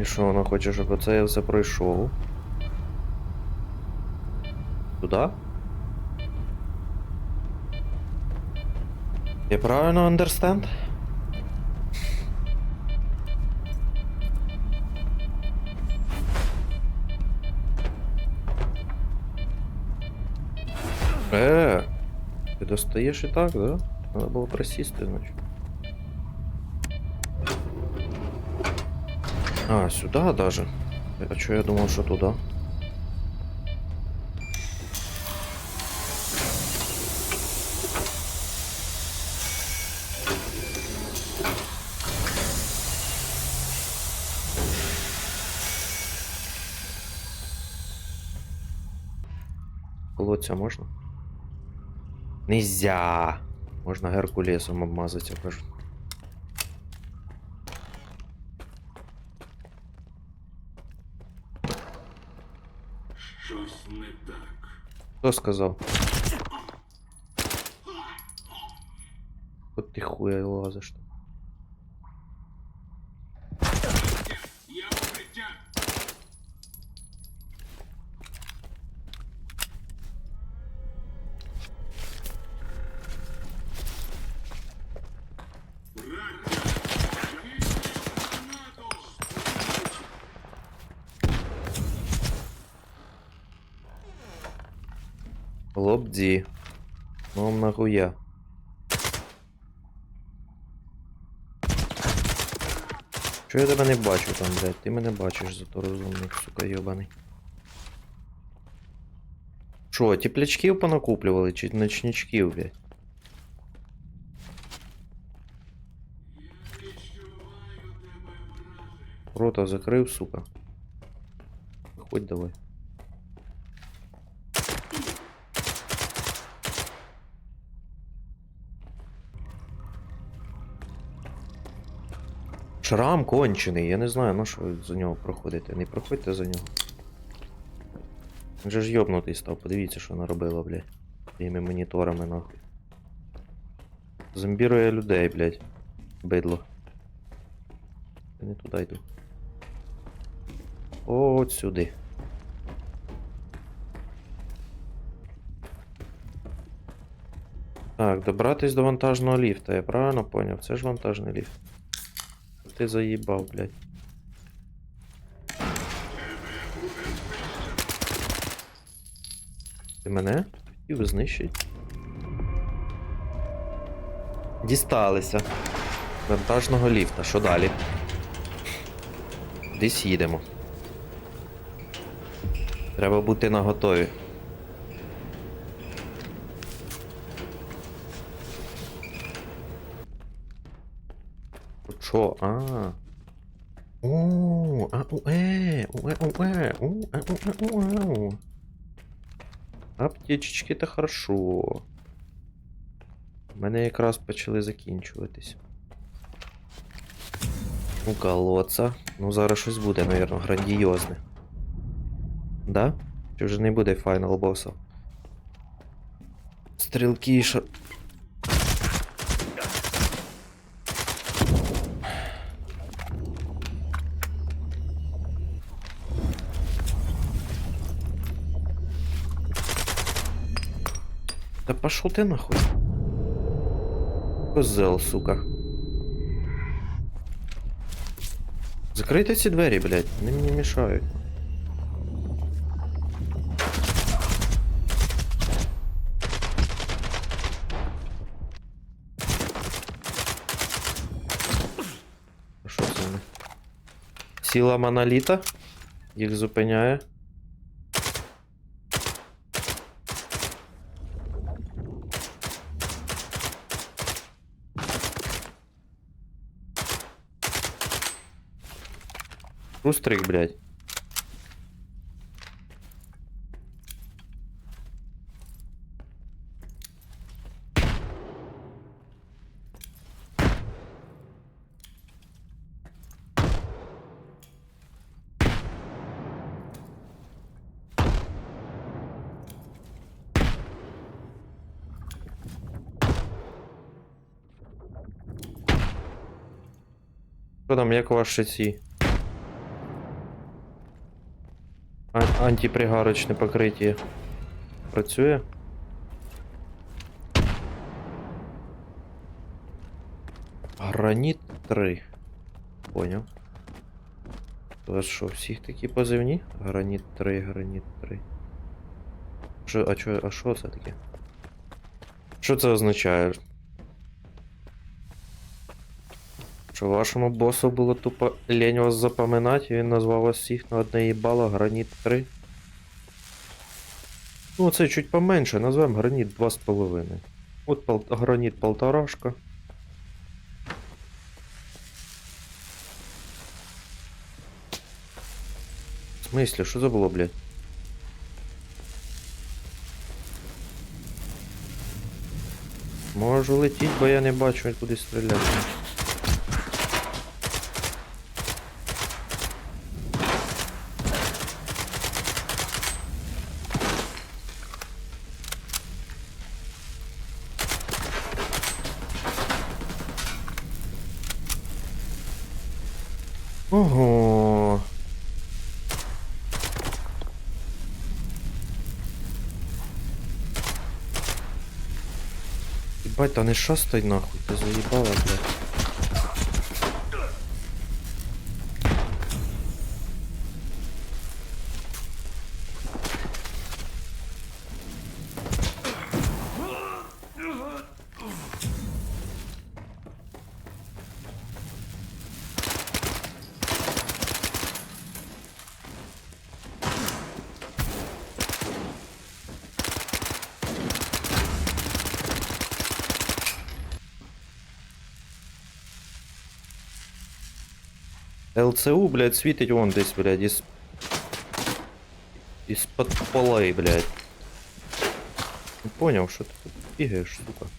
І що вона хоче, щоб оце я все пройшов? Туди? Я правильно understand? Е, ти достаєш і так, да? Треба було присісти, значить. А, сюда даже. А чё я думал, что туда? Колодця можна? Нельзя! Можна Геркулесом обмазати, я кажу. Хто сказав? От ти хуя лазиш. Лобді. Ну вам нахуя. Чого я тебе не бачу там, блядь? Ти мене бачиш, зато розумник, сука, йобаний. Що, теплячків понакуплювали чи ночничків, блядь? Рота закрив, сука. Ходь давай. Шрам кончений, я не знаю, на що за нього проходите. Не проходьте за нього. Він же ж йобнутий став, подивіться, що наробило, блядь. Тими моніторами, нахуй. Зомбірує людей, блядь. Бидло. Я не туди йду. От сюди. Так, добратись до вантажного ліфта, я правильно поняв? Це ж вантажний ліфт. Ти заїбав, блядь. Ти мене? Хотів знищить. Дісталися. Вантажного ліфта. Що далі? Десь їдемо. Треба бути наготові. Що? А. О, а у е, у е, у е, у е, у е, у е. Аптечечки то хорошо. У мене якраз почали закінчуватись. У колодца. Ну, зараз щось буде, наверное, грандіозне. Да? Чи вже не буде файнал боса? Стрілки і шар... пошел ты нахуй. Козел, сука. Закрийте ці двері, блядь, вони мені мішають. А Що це? Сіла моноліта їх зупиняє. Устрик, блядь. Що там, як ваші ці? Антипригарочне покриття працює? Граніт 3. Поняв. У що, всіх такі позивні? Граніт 3, граніт 3. Що, а чо, а що це таке? Що це означає? Що вашому босу було тупо лень вас запам'ятати, і він назвав вас всіх на одне їбало граніт 3. Ну, це чуть поменше, назвемо граніт 2,5. От пол... граніт полторашка. В смысле, що це було, блядь? Можу летіть, бо я не бачу, куди стріляти. Ебать, да не шостой нахуй, ты заебала, блядь. ЛЦУ, блядь, світить вон десь, блядь, із... Із-под полей, блядь. Не понял, що ти тут бігаєш, сука.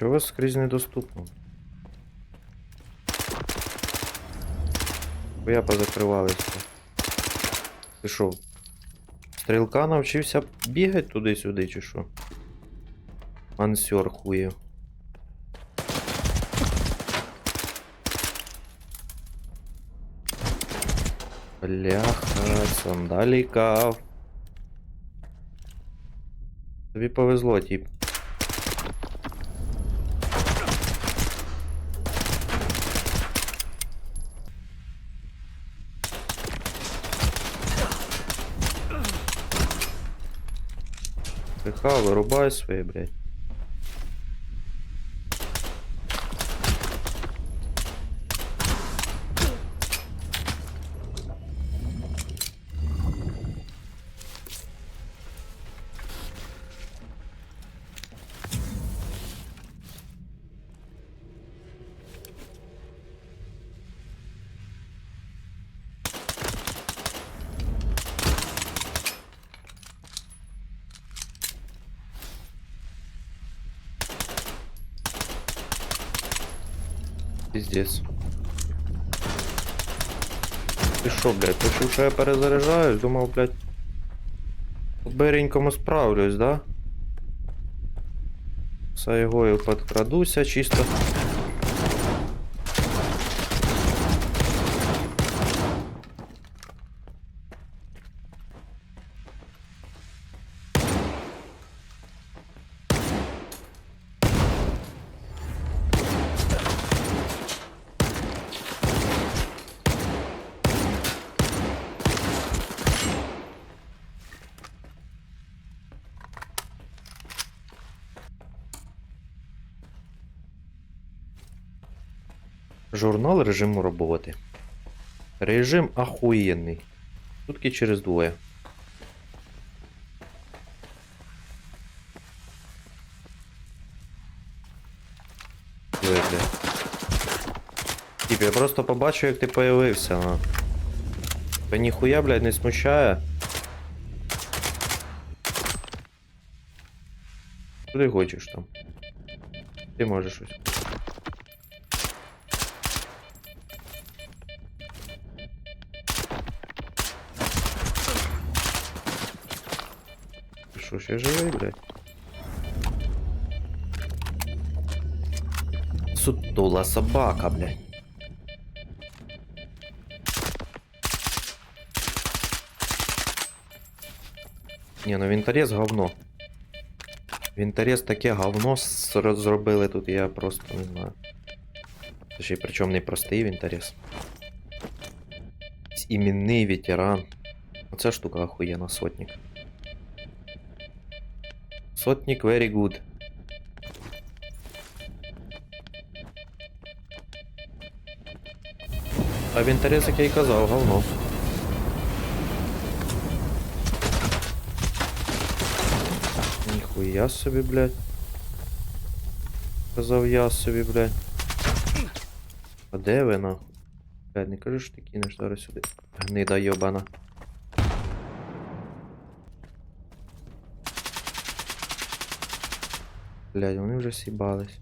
Чого у вас скрізь недоступно? Бо я позакривалися. Ти що? Стрілка навчився бігати туди-сюди, чи що? Ансер хує. Бляха, сандаліка. Тобі повезло, тип. ПХ, вырубай свои, блядь. Пиздец. Ти що, блядь, почув, що я перезаряджаюсь, думав, блядь. Беренькому справлюсь, да? Сайгою подкрадуся чисто. Журнал режиму роботи. Режим охуєнний. Сутки через двоє. Тіп, я просто побачив, як ти появився, на. Тебе ніхуя, блядь, не смущає. Куди хочеш там? Ти можеш щось. Що, ще живий, блядь? Сутула собака, блядь. Ні, ну вінторез говно. Вінторез таке говно зробили тут, я просто не знаю. Це ще й причому не простий вінторез. Іменний ветеран. Оця штука охуєнна, сотник. Сотник very good. А вінторез, як я й казав, говно. Ніхуя собі, блядь. Казав я собі, блядь. А де ви нахуй? Блядь, не кажи, що ти кинеш зараз сюди. Гнида йобана. Блядь, вони вже сібались.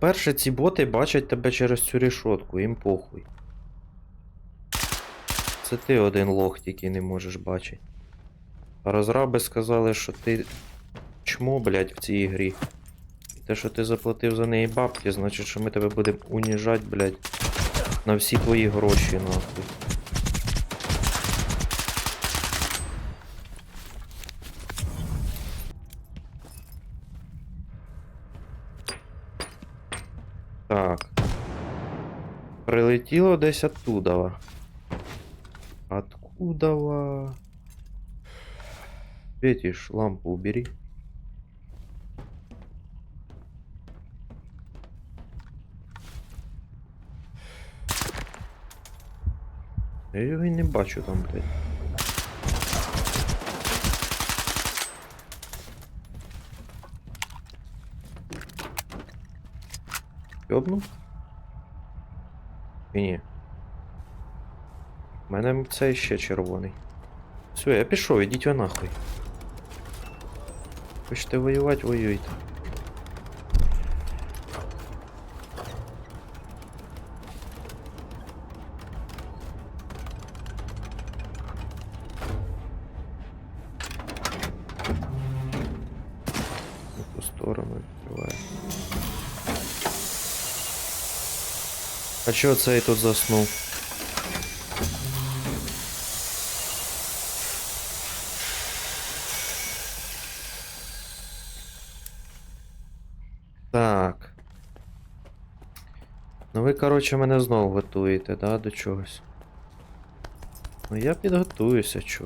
По-перше, ці боти бачать тебе через цю решетку, їм похуй. Це ти один лох тільки не можеш бачити. А розраби сказали, що ти чмо, блядь, в цій грі. І те, що ти заплатив за неї бабки, значить, що ми тебе будемо уніжать, блядь, на всі твої гроші, нахуй. Прилетіло десь оттудова. Откудова? Светишь, лампу убери. Я його не бачу там, блядь. Йобнув? Ні, ні. У мене цей ще червоний. Все, я пішов, ідіть ви нахуй. Хочете воювати, воюйте. На ту сторону відкриває. А чого цей тут заснув? Так. Ну ви, коротше, мене знову готуєте, да, до чогось. Ну я підготуюся, чо.